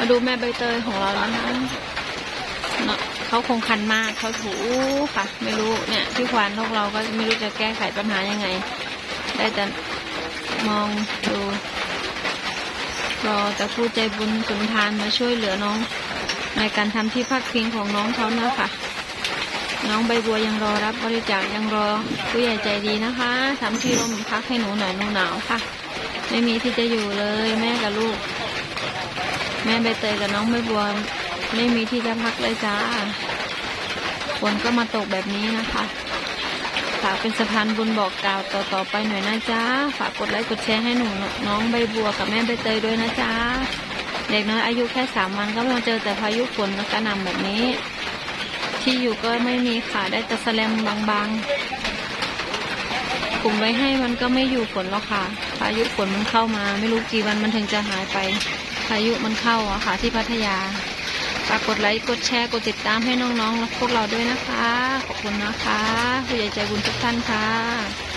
มาดูแม่ใบเตยของเรานะคะเนาะเขาคงคันมากเขาถูค่ะ ไม่รู้เนี่ยพี่ควานพวกเราก็ไม่รู้จะแก้ไขปัญหายังไง ได้แต่มองดูรอแต่ผู้ใจบุญสุนทานมาช่วยเหลือน้อง ในการทำที่พักพิงของน้องเขานะคะน้องใบบัวยังรอรับบริจาคยังรอผู้ใหญ่ใจดีนะคะทำที่ร่มพักให้หนูหน่อยหนูหนาวค่ะ ไม่มีที่จะอยู่เลยแม่กับลูกแม่ใบเตยกับน้องใบบัวไม่มีที่จะพักเลยจ้าฝนก็มาตกแบบนี้นะคะฝากเป็นสะพานบุญบอกกล่าวต่อๆไปหน่อยนะจ้าฝากกดไลค์กดแชร์ให้หนูน้องใบบัวกับแม่ใบเตยด้วยนะจ้าเด็กน้อยอายุแค่สามวันก็มาเจอแต่พายุฝนกระหน่ำแบบนี้ ที่อยู่ก็ไม่มีค่ะได้แต่แสแลมบางๆกลุ่มไว้ให้มันก็ไม่อยู่ฝนแล้วค่ะ พายุฝนมันเข้ามา ไม่รู้กี่วันมันถึงจะหายไป พายุมันเข้าอะค่ะ ที่พัทยาฝากกดไลค์กดแชร์กดติดตามให้น้องๆและพวกเราด้วยนะคะ ขอบคุณนะคะ ผู้ใหญ่ใจบุญทุกท่านค่ะ